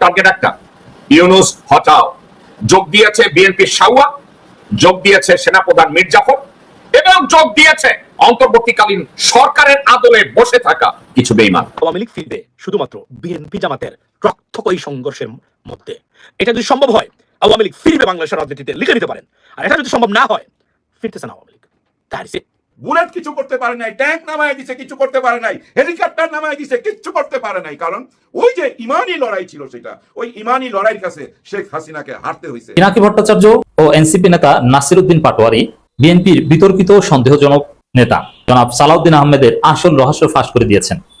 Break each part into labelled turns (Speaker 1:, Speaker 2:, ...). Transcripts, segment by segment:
Speaker 1: Target একটা ইউনুস, হটাও। যোগ দিয়েছে বিএনপি সাউয়া যোগ দিয়েছে সেনাপ্রধান মির্জাফর এবং যোগ দিয়েছে অন্তর্বর্তীকালীন সরকারের আদলে বসে থাকা কিছু বেইমান
Speaker 2: আওয়ামী লীগ ফিরবে শুধুমাত্র বিএনপি জামাতের রক্তকয়ী সংঘর্ষের মধ্যে। এটা যদি সম্ভব হয়, আওয়ামী লীগ ফিরবে বাংলাদেশের রাজনীতিতে, লিখে নিতে পারেন। আর এটা যদি সম্ভব না হয়, ফিরতেছে না আওয়ামী লীগ। ইট
Speaker 3: বুলেট কিছু করতে পারে নাই, ট্যাঙ্ক নামায় দিছে, কিছু করতে পারে নাই, হেলিকপ্টার নামায় দিছে, কিচ্ছু করতে পারে নাই। কারণ ওই যে ইমানি লড়াই ছিল সেটা, ওই ইমানি লড়াইয়ের কাছে শেখ হাসিনাকে হারতে হয়েছে
Speaker 4: পিনাকি ভট্টাচার্য ও এনসিপি নেতা নাসিরুদ্দিন পাটোয়ারি, বিএনপির বিতর্কিত সন্দেহজনক নেতা। জনাব সালাউদ্দিন আহমেদের আসল রহস্য ফাঁস করে দিয়েছেন।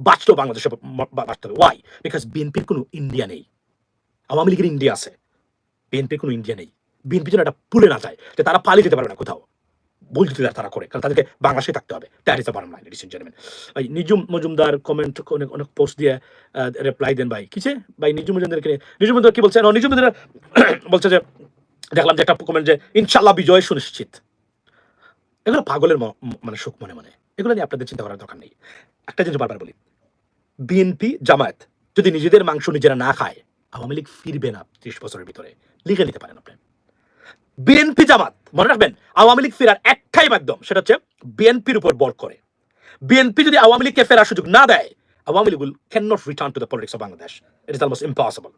Speaker 2: বাঁচলেও বাংলাদেশে বাঁচতে হবে। ওয়াই বিকজ বিএনপির কোনো ইন্ডিয়া নেই। আওয়ামী লীগের ইন্ডিয়া আছে। বিএনপির কোনো ইন্ডিয়া নেই। বিএনপি যেন এটা ভুলে না যায় যে তারা পালিয়ে যেতে পারবে না কোথাও। ভুল যদি তারা করে কারণ তাদেরকে বাংলাদেশে থাকতে হবে। That is the bottom line ladies gentleman ভাই নিজুম মজুমদার কমেন্ট অনেক অনেক পোস্ট দিয়ে রিপ্লাই দেন ভাই। কিছে ভাই নিজুম মজুমদারকে নিজুম মজুমদার কি বলছে? নিজুম মজুমদার বলছে যে, দেখলাম যে একটা কমেন্ট যে ইনশাল্লাহ বিজয় সুনিশ্চিত। এগুলো পাগলের মানে সুখ মনে মনে। এগুলো নিয়ে আপনাদের চিন্তা করার দরকার নেই। একটা জিনিস বারবার বলি বিএনপি, জামায়াত যদি নিজেদের মাংস নিজেরা না খায়, আওয়ামী লীগ ফিরবে না ত্রিশ বছরের ভিতরে। লিখে নিতে পারেন আপনি। বিএনপি, জামাত, মনে রাখবেন, আওয়ামী লীগ ফেরার একটাই মাধ্যম সেটা হচ্ছে বিএনপির উপর বর করে। বিএনপি যদি আওয়ামী লীগকে ফেরার সুযোগ না দেয়, Awami League will can not return to the politics of Bangladesh it is almost impossible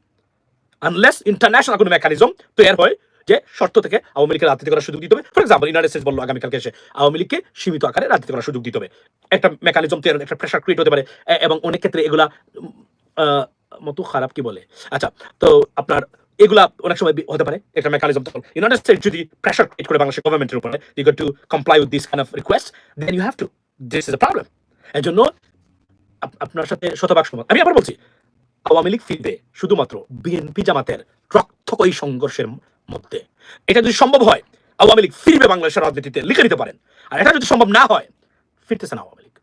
Speaker 2: unless international কোনো মেকানিজম তৈরি হয় যে শর্ত থেকে আওয়ামী লীগকে রাজনীতি করার সুযোগ দিতে হবে। ফর এক্সাম্পল ইউনাইটেড স্টেটস বলল আগামীকালকে এসে আওয়ামী লীগকে সীমিত আকারে রাজনীতি করার সুযোগ দিতে হবে। একটা মেকানিজম তৈরি, একটা প্রেশার ক্রিয়েট হতে পারে এবং অনেক ক্ষেত্রে এগুলা মতো খারাপ কি বলে? আচ্ছা তো আপনার এগুলা অনেক সময় হতে পারে, একটা মেকানিজম তখন। ইউনাইটেড স্টেট যদি প্রেশার ক্রিয়েট করে বাংলাদেশের গভর্নমেন্টের উপরে you got to comply with this kind of request then you have to this is a problem এর জন্য আপনার সাথে শতভাগ সমান। আমি আবার বলছি, আওয়ামী লীগ ফিরবে শুধুমাত্র বিএনপি জামাতের রক্তকয়ী সংঘর্ষের মধ্যে। এটা যদি সম্ভব হয়, আওয়ামী লীগ ফিরবে বাংলাদেশের রাজনীতিতে, লিখে নিতে পারেন। আর এটা যদি সম্ভব না হয়, ফিরতেছে না Awami League.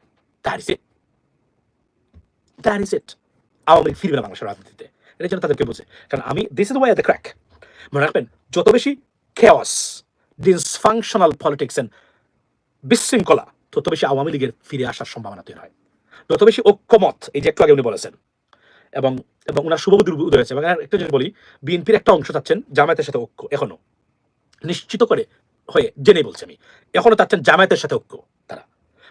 Speaker 2: That is it that is it Awami League ফিরবে বাংলাদেশের রাজনীতিতে। এটা যেন তাদেরকে বোঝে কারণ আমি this is why the crack মনে রাখবেন, যত বেশি খেয়াস ডিসফাংশনাল পলিটিক্স এন্ড বিশৃঙ্খলা, তত বেশি আওয়ামী লীগের ফিরে আসার সম্ভাবনা তৈরি হয়। যত বেশি ঐক্যমত, এই যে একটু আগে উনি বলেছেন এবং এবং ওনার শুভবুদ্ধি উদয় হয়েছে। এবং একটা জিনিস বলি, বিএনপির একটা অংশ চাচ্ছেন জামায়াতের সাথে ঐক্য, এখনও। নিশ্চিত করে হয়ে জেনে বলছি আমি, এখনও চাচ্ছেন জামায়াতের সাথে ঐক্য তারা।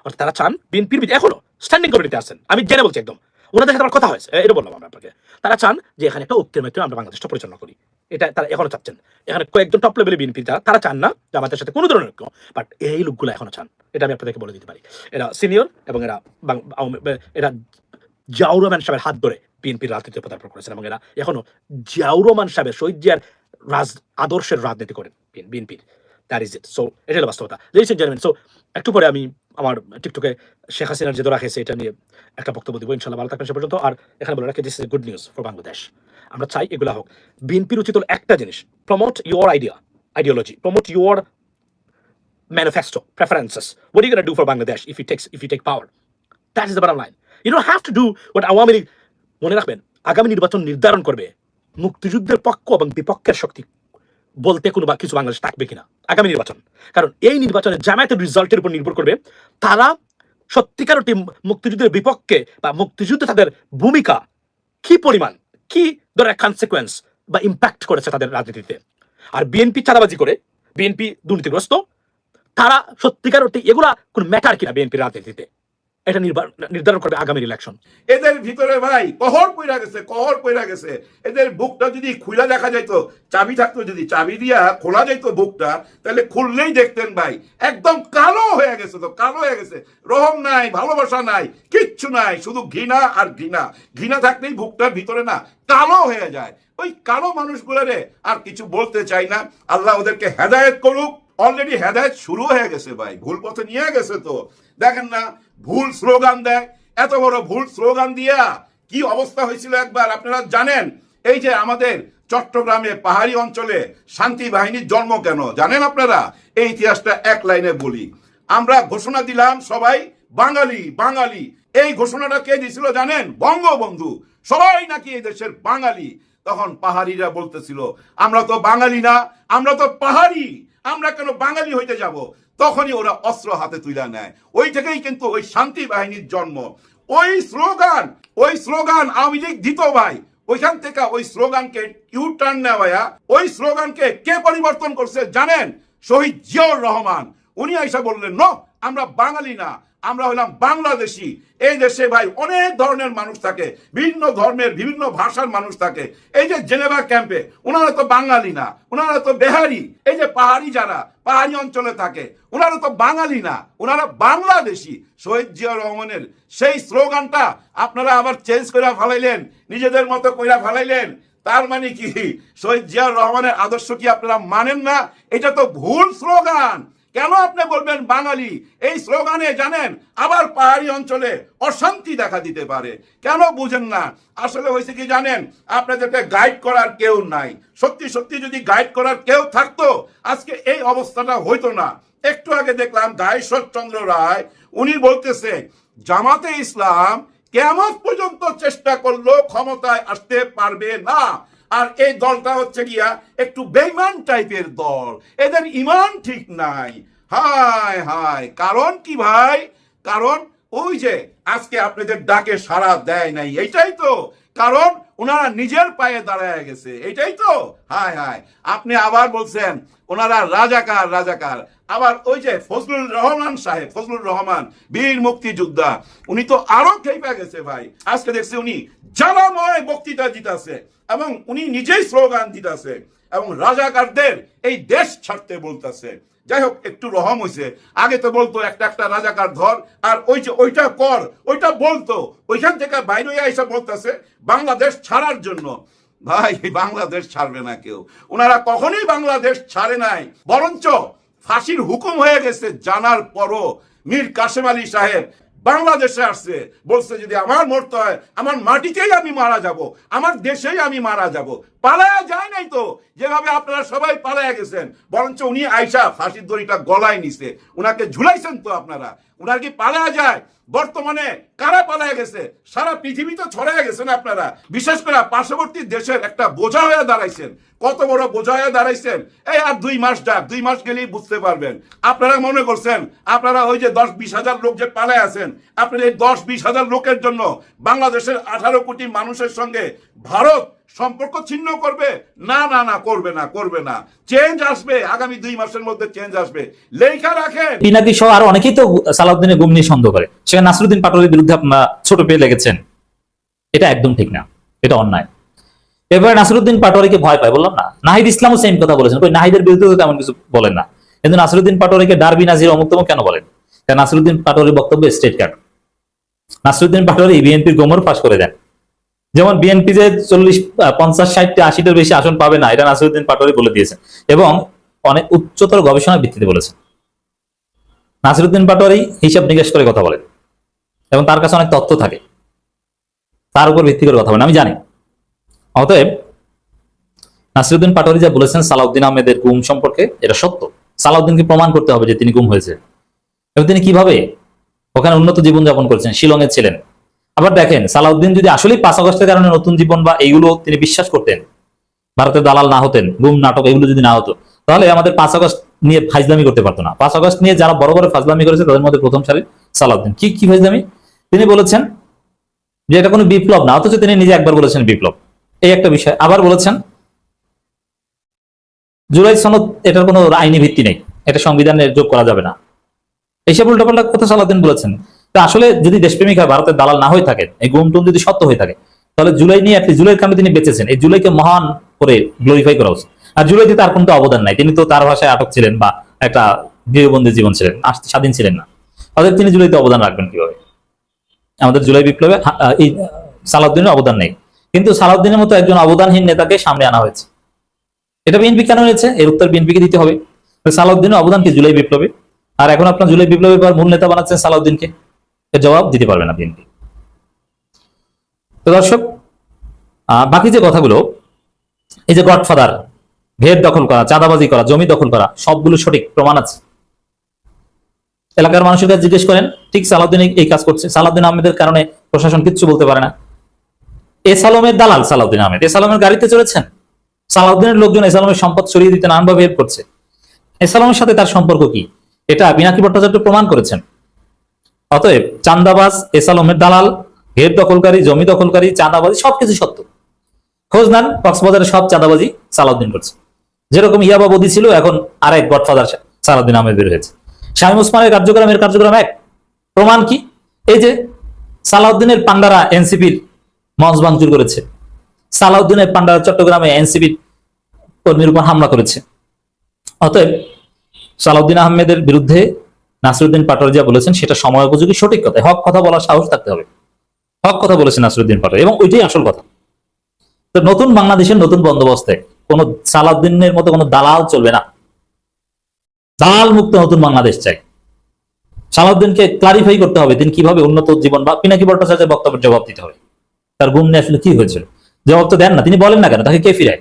Speaker 2: অর্থাৎ তারা চান বিএনপির এখনও স্ট্যান্ডিং কমিটিতে আছেন আমি জেনে বলছি একদম। ওনাদের সাথে আমার কথা হয়েছে এটা বললাম আমরা আপনাকে। তারা চান যে এখানে একটা ঐক্যের মাধ্যমে আমরা বাংলাদেশটা পরিচালনা করি। এটা তারা এখনও চাচ্ছেন। এখানে কয়েকজন টপ লেভেলের বিএনপি যারা, তারা চান না জামাতের সাথে কোনো ধরনের ঐক্য বাট এই লোকগুলো এখনও চান। এটা আমি আপনাদেরকে বলে দিতে পারি। এরা সিনিয়র এবং এরা এরা জিয়াউর রহমান সাহেবের হাত ধরে বিএনপির রাজনীতি পদার্পণ করেছেন এবং এরা এখনও জিয়াউর রহমান সাহেবের শহীদ জিয়ার রাজ, আদর্শের রাজনীতি করেন বিএনপির। দ্যাট ইজ ইট সো এটা হলো বাস্তবতা। লেডিস এন্ড জেন্টলম্যান সো একটু পরে আমি আমার টিকটকে শেখ হাসিনার যে দোরা খেয়েছে, এটা নিয়ে একটা বক্তব্য দিব ইনশাল্লাহ ভালো থাকবেন সে পর্যন্ত। আর এখানে বলে রাখি this is good news for Bangladesh আমরা চাই এগুলো হোক। বিএনপির উচিত হলো একটা জিনিস promote your idea ideology promote your manifesto, preferences what are you going to do for bangladesh if you take if you take power? That is the bottom line you don't have to Awami League মনে রাখবেন, আগামী নির্বাচন নির্ধারণ করবে মুক্তিযুদ্ধের পক্ষ এবং বিপক্ষের শক্তি। বলতে কোনো বা কিছু বাংলাদেশ থাকবে কিনা, আগামী নির্বাচন। কারণ এই নির্বাচনে জামায়াতের রেজাল্টের উপর নির্ভর করবে তারা সত্যিকার মুক্তিযুদ্ধের বিপক্ষে বা মুক্তিযুদ্ধে তাদের ভূমিকা কি পরিমাণ, কি ধরনের কনসিকুয়েন্স বা ইম্প্যাক্ট করেছে তাদের রাজনীতিতে। আর বিএনপি চাঁদাবাজি করে বিএনপি দুর্নীতিগ্রস্ত, তারা সত্যিকার অর্থে এগুলা কোন ম্যাটার কিনা বিএনপির রাজনীতিতে। এটা নির্ধারণ করবে আগামী ইলেকশন
Speaker 3: এদের ভিতরে ভাই, কহর পইরা গেছে, কহর পইরা গেছে। এদের বুকটা যদি খুলে দেখা যাইতো, চাবি থাকতো যদি, চাবি দিয়া খোলা যাইতো বুকটা, তাহলে খুললেই দেখতেন ভাই, একদম কালো হয়ে গেছে তো, কালো হয়ে গেছে। রহম নাই, ভালোবাসা নাই, কিচ্ছু নাই, শুধু ঘৃণা আর ঘৃণা। ঘৃণা থাকলেই বুকটার ভিতরে না, কালো হয়ে যায়। ওই কালো মানুষগুলোরে আর কিছু বলতে চাই না। আল্লাহ ওদেরকে হেদায়েত করুক। অলরেডি হেদায়েত শুরু হয়ে গেছে ভাই ভুল পথে নিয়ে গেছে তো। দেখেন না, ভুল স্লোগান দেয়। এত বড় ভুল স্লোগান দিয়া কি অবস্থা হয়েছিল একবার আপনারা জানেন? এই যে আমাদের চট্টগ্রামে পাহাড়ি অঞ্চলে শান্তি বাহিনীর জন্ম কেন? জানেন আপনারা? এই ইতিহাসটা এক লাইনে বলি। আমরা ঘোষণা দিলাম সবাই, বাঙালি বাঙালি। এই ঘোষণাটা কে দিছিল জানেন? বঙ্গবন্ধু। সবাই নাকি এই দেশের বাঙালি। তখন পাহাড়িরা বলতেছিল, আমরা তো বাঙালি না, আমরা তো পাহাড়ি। আমরা কেন বাঙালি হইতে যাব? তখনই ওরা অস্ত্র হাতে তুলে নেয়। ওই থেকেই কিন্তু ওই শান্তি বাহিনীর জন্ম। ওই স্লোগান ওই স্লোগান আওয়ামী লীগ দিত ভাই। ওইখান থেকে ওই স্লোগানকে ইউ টার্ন নেওয়া ওই স্লোগানকে কে পরিবর্তন করছে জানেন? শহীদ জিয়াউর রহমান। উনি আইসা বললেন, ন, আমরা বাঙালি না। আমরা হলাম বাংলাদেশি। এই দেশে ভাই অনেক ধরনের মানুষ থাকে বিভিন্ন ধর্মের, বিভিন্ন ভাষার মানুষ থাকে। এই যে জেনেভা ক্যাম্পে ওনারা তো বাঙালি না ওনারা তো বেহারি। এই যে পাহাড়ি যারা, পাহাড়ি অঞ্চলে থাকে ওনারা তো বাঙালি না ওনারা বাংলাদেশি। শহীদ জিয়া রহমানের সেই স্লোগানটা আপনারা আবার চেঞ্জ করে ফেলাইলেন, নিজেদের মতো কইরা ফেলাইলেন। তার মানে কি? শহীদ জিয়াউর রহমানের আদর্শ কি আপনারা মানেন না? এটা তো ভুল স্লোগান। কেন আপনি বলবেন বাঙালি? এই স্লোগানে জানেন, আবার পাহাড়ি অঞ্চলে অশান্তি দেখা দিতে পারে। কেন বুঝেন না? আসলে হয়েছে কি জানেন? আপনাদেরকে গাইড করার কেউ নাই। সত্যি সত্যি যদি গাইড করার কেউ থাকতো, আজকে এই অবস্থাটা হইতো না। একটু আগে দেখলাম গায়েশ্বর চন্দ্র রায়, উনি বলতেছে, জামাতে ইসলাম কেমন পর্যন্ত চেষ্টা করল ক্ষমতায় আসতে পারবে না। আর এই দলটা হচ্ছে গিয়া একটু বেইমান টাইপের দল। এদের ইমান ঠিক নাই। হায় হায়। কারণ কি ভাই? কারণ ওই যে আজকে আপনাদের ডাকে সাড়া দেয় নাই, এইটাই তো। কারণ ওনারা নিজের পায়ে দাঁড়ায় গেছে এটাই তো। হায় হায়। আপনি আবার বলছেন, ওনারা রাজাকার রাজাকার। আবার ওই যে ফজলুল রহমান সাহেব ফজলুল রহমান, বীর মুক্তিযোদ্ধা, উনি তো আরও খেপে গেছে ভাই। আজকে দেখছি উনি জ্বালাময় বক্তৃতা দিতেছে এবং উনি নিজেই স্লোগান দিতেছে এবং রাজাকারদের এই দেশ ছাড়তে বলতেছে। যাই হোক, একটু রহম হয়েছে আগে তো বলতো, একটা একটা রাজাকার ধর, আর ওই যে ওইটা কর, ওইটা বলতো। ওইখান থেকে বাইরে এসে বলতেছে, বাংলাদেশ ছাড়ার জন্য। ভাই, বাংলাদেশ ছাড়বে না কেউ। ওনারা কখনোই বাংলাদেশ ছাড়ে নাই। বরঞ্চ ফাঁসির হুকুম হয়ে গেছে, জানার পরও মীর কাশেম আলী সাহেব বাংলাদেশে আসছে, বলছে, যদি আমার মরতে হয়, আমার মাটিতেই আমি মারা যাব, আমার দেশেই আমি মারা যাব। পালায়া যায় নাই তো, যেভাবে আপনারা সবাই পালায়া গেছেন, বরঞ্চ উনি আইসা ফাঁসির দড়িটা গলায় নিছে, উনাকে ঝুলাইছেন তো আপনারা। উনার কি পালায়া যায়? বর্তমানে কারা পালায়া গেছে? সারা পৃথিবী তো ছড়াইয়া গেছেন আপনারা। বিশেষ করে পার্শ্ববর্তী দেশের একটা বোঝা হয়ে দাঁড়াইছেন। কত বড় বোঝা হয়ে দাঁড়াইছেন? এই আর দুই মাস যাক, দুই মাস গেলেই বুঝতে পারবেন। আপনারা মনে করছেন, আপনারা ওই যে দশ বিশ হাজার লোক যে পালায় আছেন, আপনারা এই দশ বিশ হাজার লোকের জন্য বাংলাদেশের আঠারো কোটি মানুষের সঙ্গে ভারত সম্পর্ক ছিন্ন করবে? না না না, করবে না করবে না। চেঞ্জ আসবে, আগামী দুই মাসের মধ্যে চেঞ্জ আসবে। লেখা রাখেন।
Speaker 4: পিনাকি সহ আরও অনেকেই তো সালাউদ্দিনের গুম নিয়ে সন্দেহ করে। সেখানে নাসরুদ্দিন পাটোয়ারির বিরুদ্ধে আপনারা ছোট পেয়ে লেগেছেন। এটা একদম ঠিক না। এটা অন্যায়। এবারে নাসরুদ্দিন পাটোয়ারিকে ভয় পায়, বললাম না? নাহিদ ইসলামও সেম কথা বলেছেন। কই নাহিদের বিরুদ্ধে তো তেমন কিছু বলেন না। কিন্তু নাসরুদ্দিন পাটোয়ারিকে ডারবি নাজির অমুক্তম কেন বলেন? নাসরুদ্দিন পাটোয়ারির বক্তব্য স্টেট কার্ড নাসরুদ্দিন পাটোয়ারি বিএনপির গোমর পাশ করে দেন। যেমন বিএনপি যে চল্লিশ পঞ্চাশ, ষাটটি, আশিটার বেশি আসন পাবে না, এটা নাসিরুদ্দিন পাটোয়ারি বলে দিয়েছেন। এবং অনেক উচ্চতর গবেষণার ভিত্তিতে বলেছেন। নাসিরুদ্দিন পাটোয়ারি হিসাব নিকাশ করে কথা বলেন। এবং তার কাছে অনেক তথ্য থাকে। তার উপর ভিত্তি করে কথা বলেন। আমি জানি। অতএব, নাসিরুদ্দিন পাটোয়ারি যা বলেছেন, সালাউদ্দিন আহমেদের গুম সম্পর্কে এটা সত্য। সালাউদ্দিনকে প্রমাণ করতে হবে যে তিনি গুম হয়েছে। এবং তিনি কীভাবে ওখানে উন্নত জীবনযাপন করেছেন, শিলংয়ে ছিলেন। আবার দেখেন, সালাউদ্দিন যদি আসলেই পাঁচ আগস্টের কারণে নতুন জীবন বা এইগুলো তিনি বিশ্বাস করতেন, ভারতের দালাল না হতেন, গুম নাটক এগুলো যদি না হতো, তাহলে আমাদের পাঁচ আগস্ট নিয়ে ফাজলামি করতে পারতো না। পাঁচ আগস্ট নিয়ে যারা বড় বড় ফাজলামি করেছে, তাদের মধ্যে প্রথম সারি সালাউদ্দিন। কি কি ফাজলামি? তিনি বলেছেন যে এটা কোনো বিপ্লব না, অথচ তিনি নিজে একবার বলেছেন বিপ্লব। এই একটা বিষয়। আবার বলেছেন, জুলাই সনদ, এটার কোনো আইনি ভিত্তি নেই, এটা সংবিধানে যোগ করা যাবে না। এইসব উল্টাপাল্টা কথা সালাউদ্দিন বলেছেন। তা আসলে যদি দেশপ্রেমিক হয়, ভারতের দালাল না হয়ে থাকে, এই গুম টুম যদি সত্য হয়ে থাকে, তাহলে জুলাই নিয়ে একটি জুলাইয়ের কারণে তিনি বেঁচেছেন। এই জুলাইকে মহান করে গ্লোরিফাই করা উচিত আর জুলাইতে তার কোনো অবদান নাই। তিনি তো তার ভাষায় আটক ছিলেন বা একটা গৃহবন্দী জীবন ছিলেন, আসতে স্বাধীন ছিলেন না। অতএব তিনি জুলাইতে অবদান রাখবেন কীভাবে? আমাদের জুলাই বিপ্লবে এই সালাউদ্দিনের অবদান নেই। কিন্তু সালাউদ্দিনের মতো একজন অবদানহীন নেতাকে সামনে আনা হয়েছে। এটা বিএনপি কেন হয়েছে এর উত্তর বিএনপিকে দিতে হবে। সালাউদ্দিনের অবদান কি জুলাই বিপ্লবে? আর এখন আপনার জুলাই বিপ্লবের পর মূল নেতা বানাচ্ছেন সালাউদ্দিনকে। এর জবাব দিতে পারবে না বিএনপি তো দর্শক বাকি যে কথাগুলো, এই যে গডফাদার ভেদ দখল করা, চাঁদাবাজি করা, জমি দখল করা, সবগুলো সঠিক প্রমাণ আছে। এলাকার মানুষের কাছে জিজ্ঞেস করেন, ঠিক সালাউদ্দিন এই- কাজ করছে। সালাউদ্দিন আহমেদের কারণে প্রশাসন কিচ্ছু বলতে পারে না। এ সালামের দালাল সালাউদ্দিন আহমেদ। এ সালামের গাড়িতে চলেছেন সালাউদ্দিনের লোকজন এ সালামের সম্পদ সরিয়ে দিতে নানানভাবে হেল্প করছে। এ সালামের সাথে তার সম্পর্ক কি? এটা বিনাকি ভট্টাচার্য প্রমাণ করেছেন। অতএব চান্দাবাজ এসালমের দালাল ভেদ দখলকারী, জমি দখলকারী, চাঁদাবাজি, সবকিছু সত্য। খোঁজ নেন, কক্সবাজারের সব চাঁদাবাজি সালাউদ্দিন করছে। যেরকম ইয়াবা বদি ছিল, এখন আরেক গডফাদার সালাউদ্দিন আহমেদ বের হয়েছে। শাহিম ওসমানের কার্যক্রম এর কার্যক্রম এক। প্রমাণ কি? এই যে সালাউদ্দিনের পান্ডারা এনসিপির মঞ্চ ভাঙচুর করেছে। সালাউদ্দিনের পান্ডারা চট্টগ্রামে এনসিপির কর্মীর উপর হামলা করেছে। অতএব সালাউদ্দিন আহমেদের বিরুদ্ধে নাসিরুদ্দিন পাটোয়ারি যা বলেছেন, সেটা সময় উপযোগী সঠিক কথা। হক কথা বলার সাহস থাকতে হবে। হক কথা বলেছেন নাসিরুদ্দিন পাটোয়ারি, এবং ওইটাই আসল কথা। তো নতুন বাংলাদেশের নতুন বন্দোবস্তে কোন সালাউদ্দিনের মতো কোনো দালাল চলবে না। দালাল মুক্ত নতুন বাংলাদেশ চাই। সালাউদ্দিনকে ক্লারিফাই করতে হবে, তিনি কীভাবে উন্নত জীবন বা পিনাকি ভট্টাচার্যের বক্তব্যের জবাব দিতে হবে। তার গুম নিয়ে আসলে কি হয়েছিল? জবাব তো দেন না, তিনি বলেন না কেন? তাকে কে ফিরায়?